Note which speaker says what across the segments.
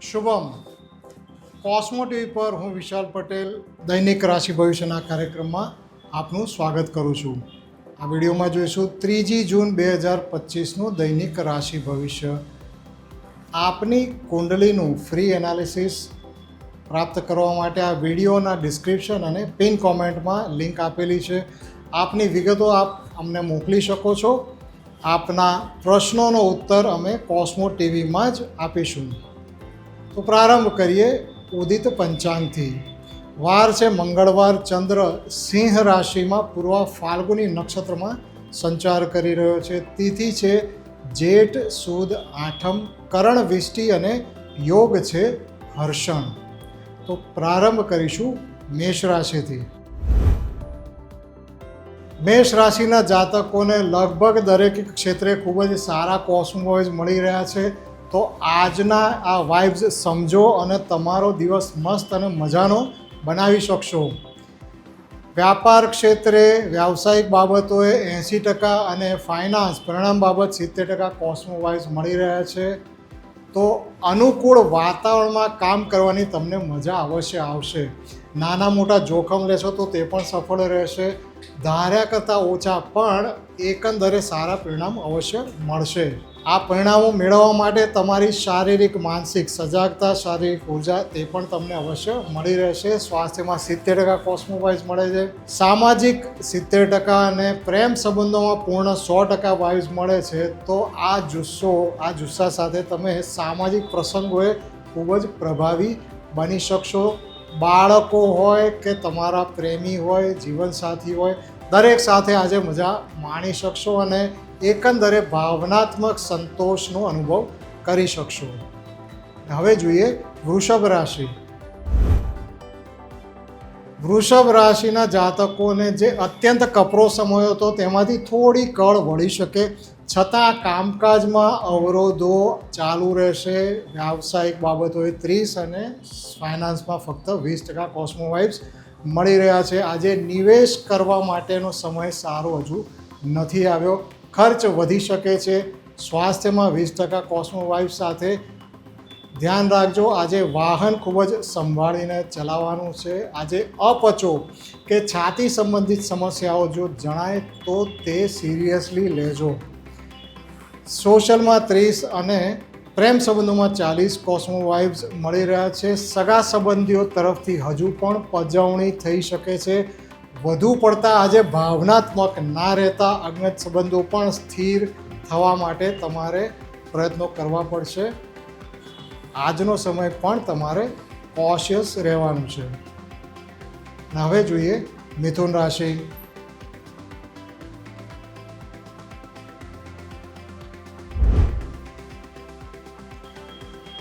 Speaker 1: Shubham. કોસ્મો TV પર હું વિશાલ પટેલ દૈનિક રાશિ ભવિષ્યના કાર્યક્રમમાં આપનું સ્વાગત કરું છું. આ વિડીયોમાં જોઈશું ત્રીજી જૂન બે હજાર પચીસનું દૈનિક રાશિ ભવિષ્ય. આપની કુંડલીનું ફ્રી એનાલિસિસ પ્રાપ્ત કરવા માટે આ વિડીયોના ડિસ્ક્રિપ્શન અને પિન કોમેન્ટમાં લિંક આપેલી છે. આપની વિગતો આપ અમને મોકલી શકો છો. આપના પ્રશ્નોનો ઉત્તર અમે કોસ્મો ટીવીમાં જ આપીશું. તો પ્રારંભ કરીએ ઉદિત પંચાંગથી. વાર છે મંગળવાર, ચંદ્ર સિંહ રાશિમાં પૂર્વ ફાલ્ગુની નક્ષત્રમાં સંચાર કરી રહ્યો છે. તિથિ છે જેઠ, સુદ, આઠમ, કરણ, વિષ્ટિ અને યોગ છે હર્ષણ. તો પ્રારંભ કરીશું મેષ રાશિથી. મેષ રાશિના જાતકોને લગભગ દરેક ક્ષેત્રે ખૂબ જ સારા કોસ્મોઇઝ મળી રહ્યા છે. તો આજના આ વાઇબ્સ સમજો અને તમારો દિવસ મસ્ત અને મજાનો બનાવી શકશો. વ્યાપાર ક્ષેત્રે વ્યાવસાયિક બાબતોએ એંસી ટકા અને ફાઇનાન્સ પરિણામ બાબત સિત્તેર ટકા કોસ્મોવાઇઝ મળી રહ્યા છે. તો અનુકૂળ વાતાવરણમાં કામ કરવાની તમને મજા અવશ્ય આવશે. નાના મોટા જોખમ લેશો તો તે પણ સફળ રહેશે. ધાર્યા કરતાં ઓછા પણ એકંદરે સારા પરિણામ અવશ્ય મળશે. આ પરિણામો મેળવવા માટે તમારી શારીરિક, માનસિક સજાગતા, શારીરિક ઊર્જા તે પણ તમને અવશ્ય મળી રહેશે. સ્વાસ્થ્યમાં સિત્તેર ટકા કોસ્મોવાઇઝ મળે છે. સામાજિક સિત્તેર ટકા અને પ્રેમ સંબંધોમાં પૂર્ણ સો ટકા વાઇઝ મળે છે. તો આ જુસ્સો, આ જુસ્સા સાથે તમે સામાજિક પ્રસંગોએ ખૂબ જ પ્રભાવી બની શકશો. બાળકો હોય કે તમારા પ્રેમી હોય, જીવનસાથી હોય, દરેક સાથે આજે મજા માણી શકશો અને એકંદરે ભાવનાત્મક સંતોષનો અનુભવ કરી શકશો. હવે જોઈએ વૃષભ રાશિ. વૃષભ રાશિના જાતકોને જે અત્યંત કપરો સમય હતો તેમાંથી થોડી કળ વળી શકે. છતાં કામકાજમાં અવરોધો ચાલુ રહેશે. વ્યાવસાયિક બાબતોએ ત્રીસ અને ફાઇનાન્સમાં ફક્ત વીસ ટકા કોસ્મોવાઇબ્સ મળી રહ્યા છે. આજે નિવેશ કરવા માટેનો સમય સારો હજુ નથી આવ્યો. ખર્ચ વધી શકે છે. સ્વાસ્થ્યમાં વીસ ટકા કોસ્મોવાઇફ સાથે ધ્યાન રાખજો. આજે વાહન ખૂબ જ સંભાળીને ચલાવવાનું છે. આજે અપચો કે છાતી સંબંધિત સમસ્યાઓ જો જણાય તો તે સિરિયસલી લેજો. સોશિયલમાં ત્રીસ અને પ્રેમ સંબંધોમાં ચાલીસ કોસ્મો વાઇબ્સ મળી રહ્યા છે. સગા સંબંધીઓ તરફથી હજુ પણ પજવણી થઈ શકે છે. વધુ પડતા આજે ભાવનાત્મક ના રહેતા અજ્ઞાત સંબંધો પણ સ્થિર થવા માટે તમારે પ્રયત્નો કરવા પડશે. આજનો સમય પણ તમારે કોશિયસ રહેવાનું છે. હવે જોઈએ મિથુન રાશિ.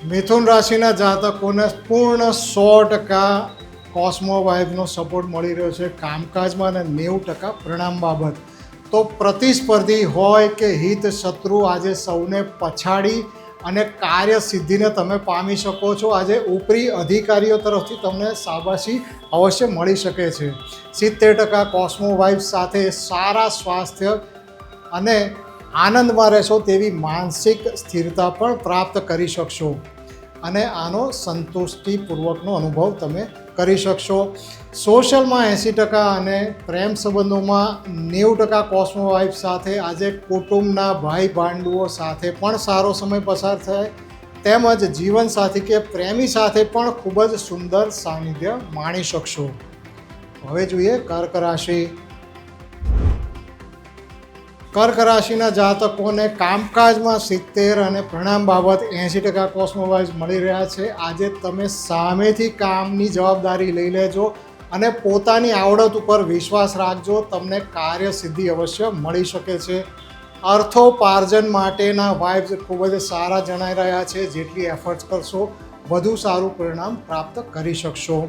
Speaker 1: મિથુન રાશિના જાતકોને પૂર્ણ સો ટકા કોસ્મો વાઇફનો સપોર્ટ મળી રહ્યો છે કામકાજમાં અને નેવું ટકા પ્રણામ બાબત. તો પ્રતિસ્પર્ધી હોય કે હિત શત્રુ આજે સૌને પછાડી અને કાર્ય સિદ્ધિને તમે પામી શકો છો. આજે ઉપરી અધિકારીઓ તરફથી તમને શાબાશી અવશ્ય મળી શકે છે. સિત્તેર ટકા કોસ્મો વાઇફ સાથે સારા સ્વાસ્થ્ય અને આનંદમાં રહેશો તેવી માનસિક સ્થિરતા પણ પ્રાપ્ત કરી શકશો. અને આનો સંતુષ્ટિપૂર્વકનો અનુભવ તમે કરી શકશો. સોશિયલમાં એંસી ટકા અને પ્રેમ સંબંધોમાં નેવું ટકા કોસ્મો વાઇફ સાથે, આજે કુટુંબના ભાઈ ભાંડુઓ સાથે પણ સારો સમય પસાર થાય. તેમજ જીવનસાથી કે પ્રેમી સાથે પણ ખૂબ જ સુંદર સાનિધ્ય માણી શકશો. હવે જોઈએ કર્ક રાશિ. કર્ક રાશિના જાતકોને કામકાજમાં સિત્તેર અને પરિણામ બાબત એંશી ટકા કોસ્મોવાઇઝ મળી રહ્યા છે. આજે તમે સામેથી કામની જવાબદારી લઈ લેજો અને પોતાની આવડત ઉપર વિશ્વાસ રાખજો, તમને કાર્ય સિદ્ધિ અવશ્ય મળી શકે છે. અર્થોપાર્જન માટેના વાઇબ્સ ખૂબ જ સારા જણાઈ રહ્યા છે. જેટલી એફર્ટ્સ કરશો, વધુ સારું પરિણામ પ્રાપ્ત કરી શકશો.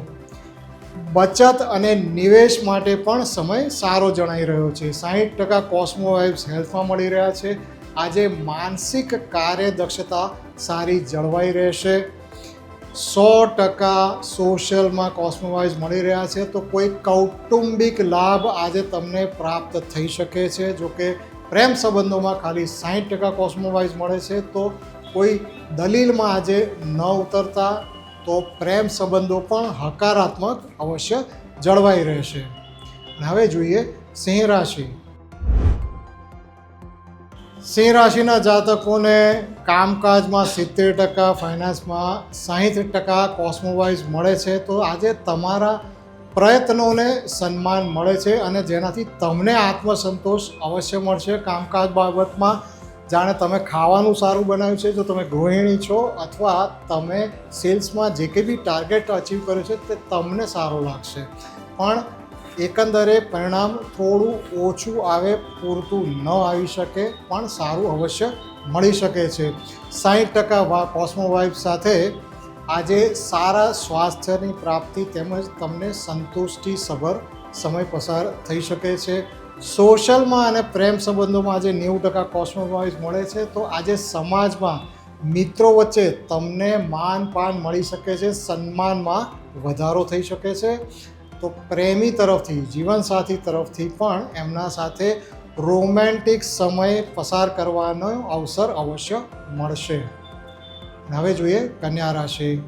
Speaker 1: બચત અને નિવેશ માટે પણ સમય સારો જણાઈ રહ્યો છે. સાહીઠ ટકા કોસ્મો વાઇબ્સ હેલ્થમાં મળી રહ્યા છે. આજે માનસિક કાર્યદક્ષતા સારી જળવાઈ રહેશે. સો ટકા સોશિયલમાં કોસ્મોવાઇઝ મળી રહ્યા છે. તો કોઈ કૌટુંબિક લાભ આજે તમને પ્રાપ્ત થઈ શકે છે. જો કે પ્રેમ સંબંધોમાં ખાલી સાહીઠ ટકા કોસ્મોવાઇઝ મળે છે. તો કોઈ દલીલમાં આજે ન ઉતરતા. તો પ્રેમ સંબંધો પણ હકારાત્મક અવશ્ય જળવાઈ રહેશે. હવે જોઈએ સિંહ રાશિ. સિંહ રાશિના જાતકોને કામકાજમાં સિત્તેર ટકા, ફાઇનાન્સમાં સાહીઠ ટકા કોસ્મોવાઇઝ મળે છે, તો આજે તમારા પ્રયત્નોને સન્માન મળે છે અને જેનાથી તમને આત્મસંતોષ અવશ્ય મળશે. કામકાજ બાબતમાં જાણે તમે ખાવાનું સારું બનાવ્યું છે જો તમે ગૃહિણી છો અથવા તમે સેલ્સમાં જે કંઈ બી ટાર્ગેટ અચીવ કર્યો છે, તે તમને સારું લાગશે. પણ એકંદરે પરિણામ થોડું ઓછું આવે, પૂરતું ન આવી શકે, પણ સારું અવશ્ય મળી શકે છે. સાહીઠ ટકા વા વાઇફ સાથે આજે સારા સ્વાસ્થ્યની પ્રાપ્તિ તેમજ તમને સંતુષ્ટિસભર સમય પસાર થઈ શકે છે. સોશિયલમાં અને પ્રેમ સંબંધોમાં આજે નેવું ટકા કોસ્મોપોલિસ મળે છે. તો આજે સમાજમાં મિત્રો વચ્ચે તમને માન પાન મળી શકે છે, સન્માનમાં વધારો થઈ શકે છે. તો પ્રેમી તરફથી, જીવનસાથી તરફથી પણ એમના સાથે રોમેન્ટિક સમય પસાર કરવાનો અવસર અવશ્ય મળશે. હવે જોઈએ કન્યા રાશિ.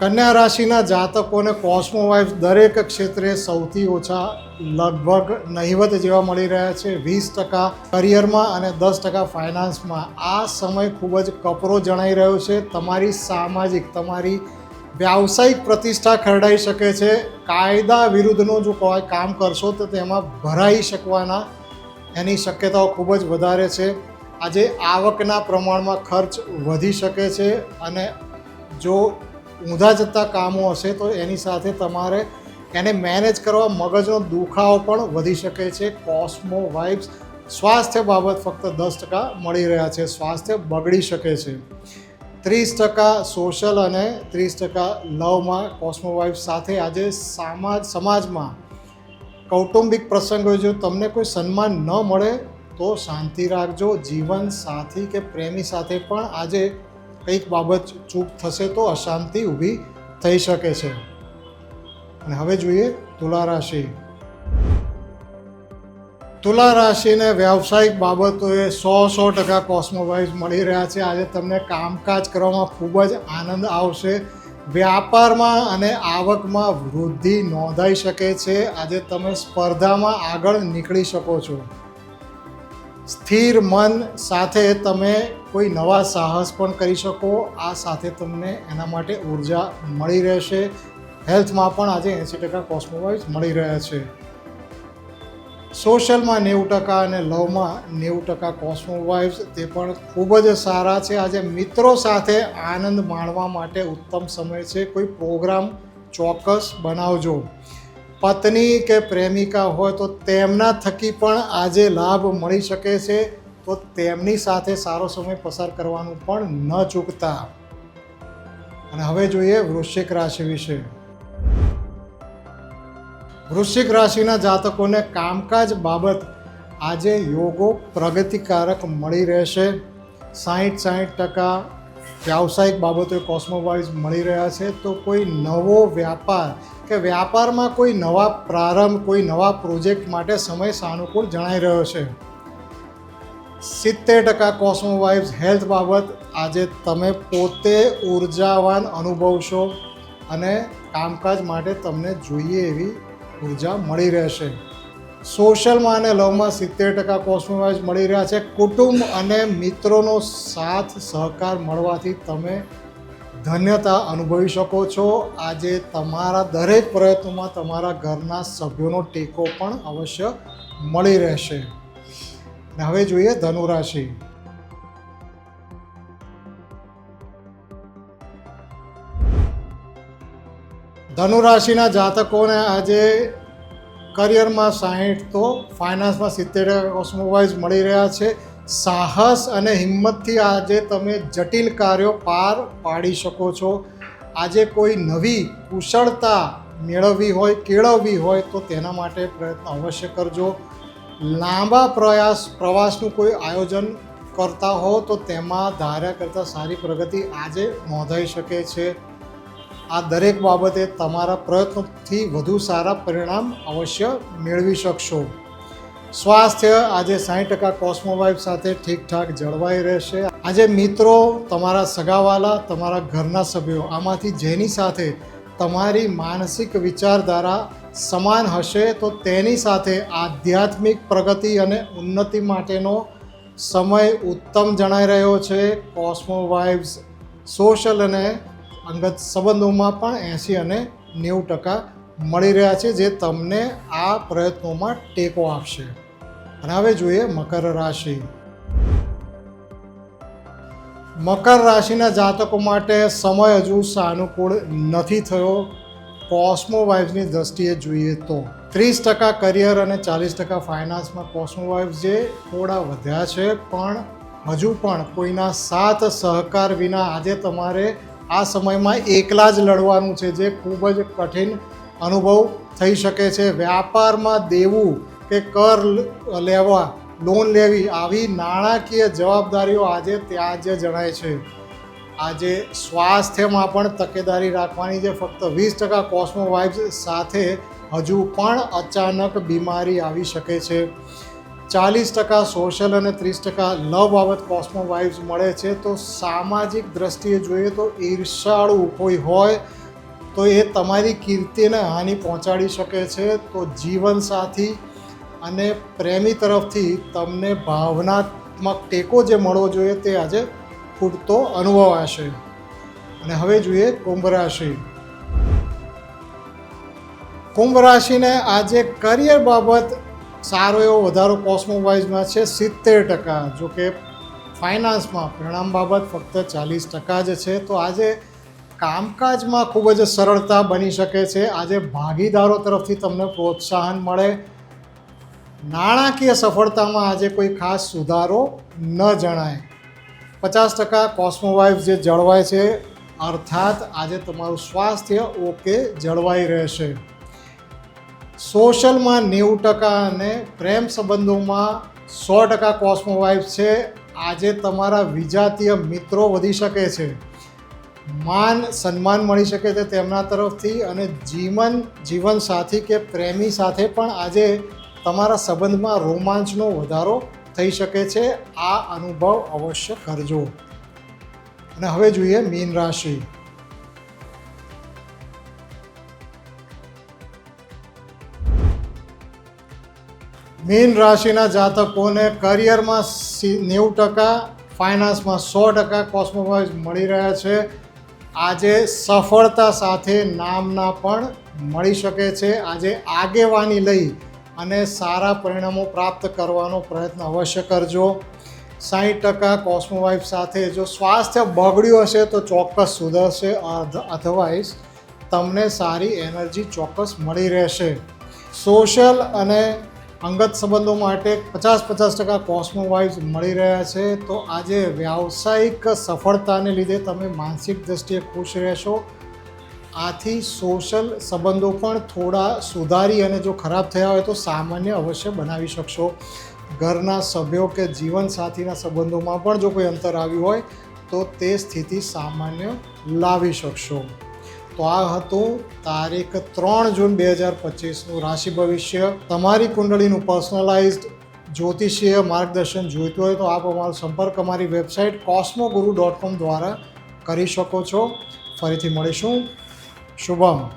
Speaker 1: કન્યા રાશિના જાતકોને કોસ્મો વાઇફ દરેક ક્ષેત્રે સૌથી ઓછા લગભગ નહિવત જેવા મળી રહ્યા છે. વીસ ટકા કરિયરમાં અને દસ ટકા ફાઇનાન્સમાં આ સમય ખૂબ જ કપરો જણાઈ રહ્યો છે. તમારી સામાજિક, તમારી વ્યાવસાયિક પ્રતિષ્ઠા ખરડાઈ શકે છે. કાયદા વિરુદ્ધનું જો કોઈ કામ કરશો તો તેમાં ભરાઈ શકવાના એની શક્યતાઓ ખૂબ જ વધારે છે. આજે આવકના પ્રમાણમાં ખર્ચ વધી શકે છે અને જો ઊંધા જતા કામો હશે તો એની સાથે તમારે એને મેનેજ કરવા મગજનો દુખાવો પણ વધી શકે છે. કોસ્મો વાઇબ્સ સ્વાસ્થ્ય બાબત ફક્ત દસ ટકા મળી રહ્યા છે. સ્વાસ્થ્ય બગડી શકે છે. ત્રીસ ટકા સોશિયલ અને ત્રીસ ટકા લવમાં કોસ્મો વાઇફ સાથે આજે સમાજ સમાજમાં કૌટુંબિક પ્રસંગો જો તમને કોઈ સન્માન ન મળે તો શાંતિ રાખજો. જીવન સાથી કે પ્રેમી સાથે પણ આજે કંઈક બાબત ચૂક થશે તો અશાંતિ ઊભી થઈ શકે છે. અને હવે જોઈએ તુલા રાશિ. તુલા રાશિને વ્યાવસાયિક બાબતોએ સો સો ટકા કોસ્મોવાઇઝ મળી રહ્યા છે. આજે તમને કામકાજ કરવામાં ખૂબ જ આનંદ આવશે. વ્યાપારમાં અને આવકમાં વૃદ્ધિ નોંધાઈ શકે છે. આજે તમે સ્પર્ધામાં આગળ નીકળી શકો છો. સ્થિર મન સાથે તમે કોઈ નવા સાહસ પણ કરી શકો. આ સાથે તમને એના માટે ઊર્જા મળી રહેશે. હેલ્થમાં પણ આજે એંસી ટકા કોસ્મોવાઇઝ મળી રહ્યા છે. સોશિયલમાં નેવું ટકા અને લવમાં નેવું ટકા કોસ્મોવાઇવ્સ તે પણ ખૂબ જ સારા છે. આજે મિત્રો સાથે આનંદ માણવા માટે ઉત્તમ સમય છે. કોઈ પ્રોગ્રામ ચોક્કસ બનાવજો. પત્ની કે પ્રેમિકા હોય તો તેમના થકી પણ આજે લાભ મળી શકે છે. તો તેમની સાથે સારો સમય પસાર કરવાનું પણ ન ચૂકતા. અને હવે જોઈએ વૃશ્ચિક રાશિ વિશે. વૃશ્ચિક રાશિના જાતકોને કામકાજ બાબત આજે યોગો પ્રગતિકારક મળી રહેશે. સાહીઠ સાહીઠ ટકા વ્યાવસાયિક બાબતો કોસ્મોવાઇઝ મળી રહ્યા છે. તો કોઈ નવો વ્યાપાર કે વ્યાપારમાં કોઈ નવા પ્રારંભ, કોઈ નવા પ્રોજેક્ટ માટે સમય સાનુકૂળ જણાઈ રહ્યો છે. સિત્તેર ટકા કોસ્મોવાઇવ્સ હેલ્થ બાબત આજે તમે પોતે ઉર્જાવાન અનુભવશો અને કામકાજ માટે તમને જોઈએ એવી ઊર્જા મળી રહેશે. સોશિયલમાં અને લવમાં સિત્તેર ટકા કોસ્મોવાઇઝ મળી રહ્યા છે. કુટુંબ અને મિત્રોનો સાથ સહકાર મળવાથી તમે ધન્યતા અનુભવી શકો છો. આજે તમારા દરેક પ્રયત્નોમાં તમારા ઘરના સભ્યોનો ટેકો પણ અવશ્ય મળી રહેશે. હવે જોઈએ ધનુરાશિ ધનુરાશિના જાતકોને આજે કરિયરમાં સાહીઠ તો ફાઇનાન્સમાં સિત્તેર કોસ્મોવાઇઝ મળી રહ્યા છે. સાહસ અને હિંમતથી આજે તમે જટિલ કાર્યો પાર પાડી શકો છો. આજે કોઈ નવી કુશળતા મેળવવી હોય, કેળવવી હોય તો તેના માટે પ્રયત્ન અવશ્ય કરજો. લાંબા પ્રયાસ, પ્રવાસનું કોઈ આયોજન કરતા હો તો તેમાં ધાર્યા કરતાં સારી પ્રગતિ આજે નોંધાઈ શકે છે. આ દરેક બાબતે તમારા પ્રયત્નોથી વધુ સારા પરિણામ અવશ્ય મેળવી શકશો. સ્વાસ્થ્ય, આજે સાઠ ટકા કોસ્મોવાઇફ સાથે ઠીકઠાક જળવાઈ રહેશે. આજે મિત્રો, તમારા સગાવાલા, તમારા ઘરના સભ્યો, આમાંથી જેની સાથે તમારી માનસિક વિચારધારા સમાન હશે તો તેની સાથે આધ્યાત્મિક પ્રગતિ અને ઉન્નતિ માટેનો સમય ઉત્તમ જણાઈ રહ્યો છે. કોસ્મો વાઇબ્સ સોશિયલ અને અંગત સંબંધોમાં પણ એંસી અને નેવું ટકા મળી રહ્યા છે, જે તમને આ પ્રયત્નોમાં ટેકો આપશે. અને હવે જોઈએ મકર રાશિ. મકર રાશિના જાતકો માટે સમય હજુ સાનુકૂળ નથી થયો. કોસ્મો વાઇફ્સની દ્રષ્ટિએ જોઈએ તો ત્રીસ ટકા કરિયર અને ચાલીસ ટકા ફાઇનાન્સમાં કોસ્મો વાઇફ્સ જે થોડા વધ્યા છે, પણ હજુ પણ કોઈના સાથ સહકાર વિના આજે તમારે આ સમયમાં એકલા જ લડવાનું છે, જે ખૂબ જ કઠિન અનુભવ થઈ શકે છે. વ્યાપારમાં દેવું કે કર લેવા લોન લેવી. આવી નાણાકીય જવાબદારીઓ આજે ત્યાં જ જણાય છે. આજે સ્વાસ્થ્યમાં પણ તકેદારી રાખવાની છે. ફક્ત વીસ ટકા કોસ્મો વાઇબ્સ સાથે હજુ પણ અચાનક બીમારી આવી શકે છે. ચાલીસ ટકા સોશિયલ અને ત્રીસ ટકા લવ બાબત કોસ્મો વાઇબ્સ મળે છે. તો સામાજિક દ્રષ્ટિએ જોઈએ તો ઈર્ષાળુ કોઈ હોય તો એ તમારી કીર્તિને હાનિ પહોંચાડી શકે છે. તો જીવનસાથી અને પ્રેમી તરફથી તમને ભાવનાત્મક ટેકો જે મળવો જોઈએ તે આજે ખૂટતો અનુભવાશે અને હવે જોઈએ કુંભ રાશિ. કુંભ રાશિને આજે કરિયર બાબત સારો એવો વધારો કોસ્મોવાઇઝમાં છે સિત્તેર ટકા. જો કે ફાઇનાન્સમાં પરિણામ બાબત ફક્ત ચાલીસ ટકા જ છે. તો આજે કામકાજમાં ખૂબ જ સરળતા બની શકે છે. આજે ભાગીદારો તરફથી તમને પ્રોત્સાહન મળે. નાણાકીય સફળતામાં આજે કોઈ ખાસ સુધારો ન જણાય. પચાસ ટકા કોસ્મોવાઇફ જે જળવાય છે, અર્થાત આજે તમારું સ્વાસ્થ્ય ઓકે જળવાઈ રહેશે. સોશિયલમાં નેવું ટકા અને પ્રેમ સંબંધોમાં સો ટકા કોસ્મોવાઇફ છે. આજે તમારા વિજાતીય મિત્રો વધી શકે છે. માન, સન્માન મળી શકે છે તેમના તરફથી અને જીવન, જીવનસાથી કે પ્રેમી સાથે પણ આજે તમારા સંબંધમાં રોમાંચનો વધારો થઈ શકે છે. આ અનુભવ અવશ્ય કરજો. અને હવે જોઈએ મીન રાશિ. મીન રાશિના જાતકોને કરિયરમાં નેવું ટકા, ફાઇનાન્સમાં સો ટકા કોસ્મોવાઇઝ મળી રહ્યા છે. આજે સફળતા સાથે નામના પણ મળી શકે છે. આજે આગેવાની લઈ અને સારા પરિણામો પ્રાપ્ત કરવાનો પ્રયત્ન અવશ્ય કરજો. સાહીઠ ટકા કોસ્મોવાઇફ સાથે જો સ્વાસ્થ્ય બગડ્યું હશે તો ચોક્કસ સુધરશે. અધરવાઇઝ તમને સારી એનર્જી ચોક્કસ મળી રહેશે. સોશિયલ અને અંગત સંબંધો માટે પચાસ પચાસ ટકા કોસ્મોવાઇઝ મળી રહ્યા છે. તો આજે વ્યાવસાયિક સફળતાને લીધે તમે માનસિક દ્રષ્ટિએ ખુશ રહેશો. આથી સોશિયલ સંબંધો પણ થોડા સુધારી અને જો ખરાબ થયા હોય તો સામાન્ય અવશ્ય બનાવી શકશો. ઘરના સભ્યો કે જીવનસાથીના સંબંધોમાં પણ જો કોઈ અંતર આવ્યું હોય તો તે સ્થિતિ સામાન્ય લાવી શકશો. તો આ હતું તારીખ ત્રણ જૂન બે હજાર પચીસનું રાશિ ભવિષ્ય. તમારી કુંડળીનું પર્સનલાઇઝડ જ્યોતિષીય માર્ગદર્શન જોઈતું હોય તો આપ અમારો સંપર્ક અમારી વેબસાઇટ કોસ્મોગુરુ ડોટ કોમ દ્વારા કરી શકો છો. ફરીથી મળીશું. શુભમ